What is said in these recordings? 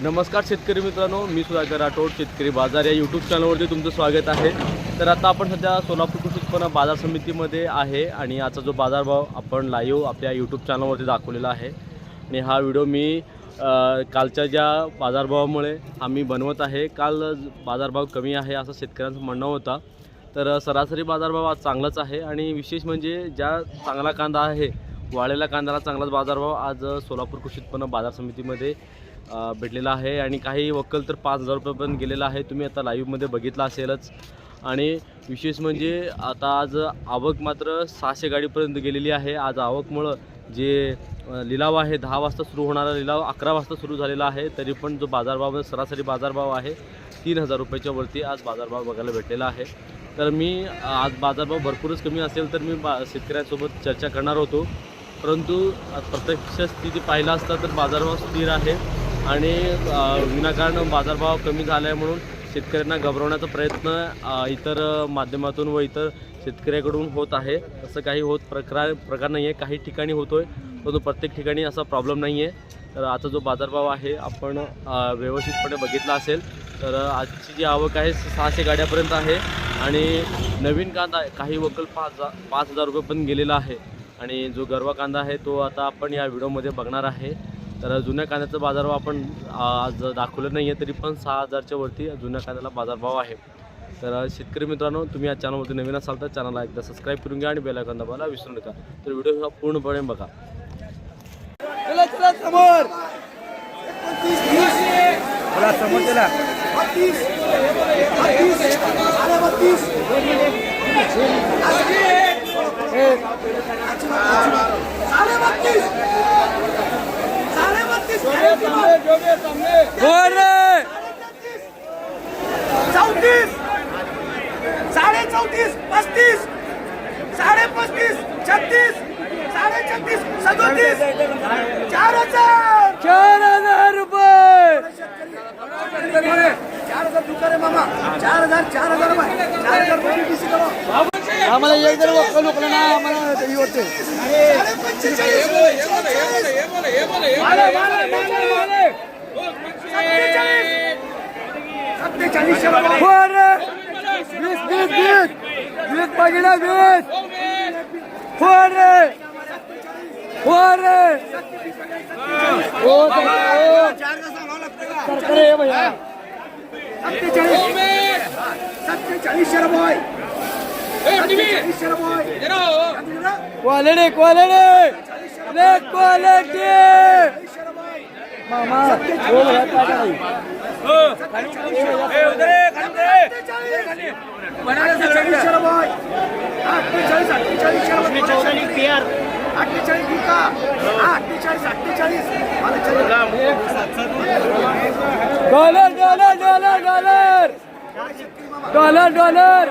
नमस्कार शेतकरी मित्रांनो मी सुधाकर राठोड शेतकरी बाजार या यूट्यूब चॅनलवरती तुमचं स्वागत आहे. तर आता आपण सध्या सोलापूर कृषी उत्पन्न बाजार समितीमध्ये आहे आणि आजचा जो बाजारभाव आपण लाईव्ह आपल्या यूट्यूब चॅनलवरती दाखवलेला आहे. आणि हा व्हिडिओ मी कालच्या ज्या बाजारभावामुळे आम्ही बनवत आहे काल बाजारभाव कमी आहे असं शेतकऱ्यांचं म्हणणं होता. तर सरासरी बाजारभाव आज चांगलाच आहे आणि विशेष म्हणजे ज्या चांगला कांदा आहे वाळलेल्या कांद्याला चांगलाच बाजारभाव आज सोलापूर कृषी उत्पन्न बाजार समितीमध्ये भेटलेला आहे आणि काही वक्कल तर पाच हजार रुपयेपर्यंत गेलेला आहे. तुम्ही आता लाईव्हमध्ये बघितला असेलच. आणि विशेष म्हणजे आता आज आवक मात्र सहाशे गाडीपर्यंत गेलेली आहे. आज आवकमुळं जे लिलाव आहे दहा वाजता सुरू होणारा लिलाव अकरा वाजता सुरू झालेला आहे. तरी पण जो बाजारभाव सरासरी बाजारभाव आहे तीन हजार रुपयाच्या वरती आज बाजारभाव बघायला भेटलेला आहे. तर मी आज बाजारभाव भरपूरच कमी असेल तर मी बा शेतकऱ्यांसोबत चर्चा करणार होतो. परंतु अ, प्रत्यक्ष स्थिती पाहिला असता तर बाजारभाव स्थिर आहे. आणि विनाकारण बाजारभाव कमी झाला आहे म्हणून शेतकऱ्यांना घबरवण्याचा प्रयत्न इतर माध्यमातून व इतर शेतकऱ्याकडून होत आहे. असं काही होत प्रकार प्रकार नाही आहे काही ठिकाणी होतो आहे परंतु प्रत्येक ठिकाणी असा प्रॉब्लेम नाही आहे तर आता जो बाजारभाव आहे आपण व्यवस्थितपणे बघितला असेल तर आजची जी आवक आहे सहाशे गाड्यापर्यंत आहे. आणि नवीन कांदा काही वकल पाच हजार पाच हजार रुपये पण गेलेला आहे. आणि जो गरवा कांदा आहे तो आता आपण या व्हिडिओमध्ये बघणार आहे. तर जुन्या कांद्याचा बाजारभाव आपण आज दाखवलं नाही आहे तरी पण सहा हजारच्या वरती जुन्या कांद्याला बाजारभाव आहे. तर शेतकरी मित्रांनो तुम्ही या चॅनलवरती नवीन असाल तर चॅनलला एकदा सबस्क्राईब करून घ्या आणि बेल आयकॉन दाबायला विसरू नका. तर व्हिडिओ हा पूर्णपणे बघा. समोर. चार हजार चार हजार रुपये चार हजार दुकान मामा चार हजार चार हजार चार हजार आम्हाला एक जर लोकलं ना आम्हाला हे होते. सत्तेचाळीस वीस वीस वीस. वीस पाहिजे वीस. फोर वर. सरकार आहे भैया. सत्तेचाळीस. रुपये क्वालिटी क्वालिटी क्वालिटी मामा बोल. अठ्ठेचाळीसशे रुपये अठ्ठेचाळीस अठ्ठेचाळीसशे रुपये अठ्ठेचाळीस ठीक का? अठ्ठेचाळीस अठ्ठेचाळीस. Dollar dollar dollar dollar. Dollar dollar.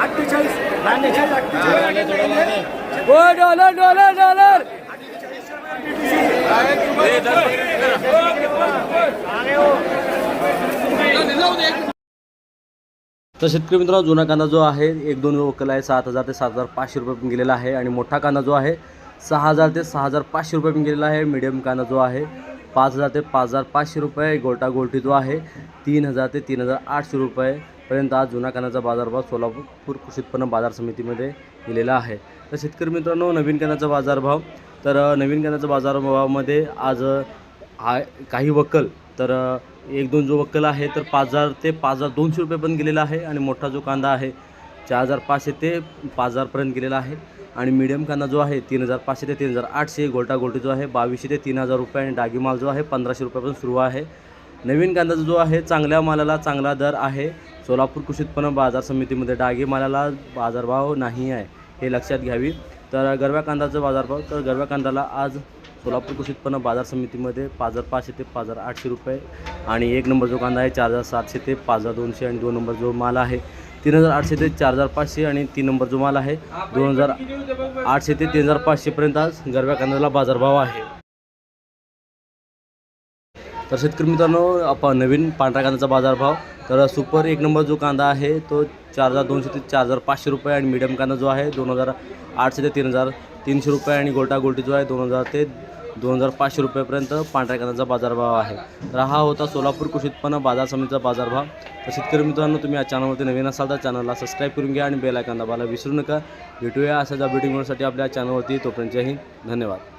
अठ्ठेचाळीस. ओ डॉलर डॉलर डॉलर. तर शेतकरी मित्रांनो जुना कांदा जो आहे एक दोन वकल आहे सात हजार ते सात हजार पाचशे रुपये पण गेलेला आहे. आणि मोठा कांदा जो आहे सहा हजार ते सहा हजार पाचशे रुपये पण गेलेला आहे. मिडियम कांदा जो आहे पाच हजार ते पाच हजार पाचशे रुपये. गोल्टा गोल्टी जो आहे तीन हजार ते तीन हजार आठशे रुपयेपर्यंत आज जुना कांद्याचा बाजारभाव सोलापूर कृषी उत्पन्न बाजार समितीमध्ये गेलेला आहे. तर शेतकरी मित्रांनो नवीन कांद्याचा बाजारभाव तर नवीन कांद्याचा बाजारभावामध्ये आज हा काही वकल तर एक दोन जो वक्कल आहे तर पाच हजार ते पाच हजार दोनशे रुपयेपर्यंत गेलेला आहे आणि मोठा जो कांदा आहे चार हजार पाचशे ते पाच हजारपर्यंत गेलेला आहे. आणि मीडियम कांदा जो आहे तीन हजार पाचशे ते तीन हजार आठशे गोल्टा गोल्टी जो आहे बावीसशे ते तीन हजार रुपये आणि डागी माल जो आहे पंधराशे रुपयापासून सुरू आहे. नवीन कांदा जो आहे चांगल्या मालाला चांगला दर आहे. सोलापूर कृषी उत्पन्न बाजार समितीमध्ये डागी मालाला बाजारभाव नाही आहे हे लक्षात घ्यावी. तर गरव्या कांदाचा बाजारभाव तर गरव्या कांद्याला आज सोलापूर कृषी उत्पन्न बाजार समितीमध्ये पाच हजार पाचशे ते पाच हजार आठशे रुपये आणि एक नंबर जो कांदा आहे चार हजार सातशे ते पाच हजार दोनशे आणि दोन नंबर जो माल आहे तीन हजार आठशे ते चार हजार पाचशे आणि तीन नंबर जो माल आहे दोन हजार आठशे ते तीन हजार पाचशेपर्यंत आज गरव्या कांद्याला बाजारभाव आहे. तर शेतकरी मित्रांनो आपण नवीन पांढऱ्या कांद्याचा बाजारभाव तर सुपर एक नंबर जो कांदा आहे तो चार हजार दोनशे ते चार हजार पाचशे रुपये आणि मीडियम कांदा जो आहे दोन हजार आठशे ते तीन हजार तीनशे रुपये आणि गोटा गोल्टी जो आहे दोन हजार ते दोन हजार पाचशे रुपयेपर्यंत पांढऱ्या कांद्याचा बाजारभाव आहे. तर हा होता सोलापूर कृषी उत्पन्न बाजार समितीचा बाजारभाव. तर शेतकरी मित्रांनो तुम्ही या चॅनलवरती नवीन असाल तर चॅनलला सबस्क्राईब करून घ्या आणि बेल आयकॉन दाबायला विसरू नका. भेटूया अशाच अपडेटिंगसाठी आपल्या चॅनलवरती. तोपर्यंत जय हिंद. धन्यवाद.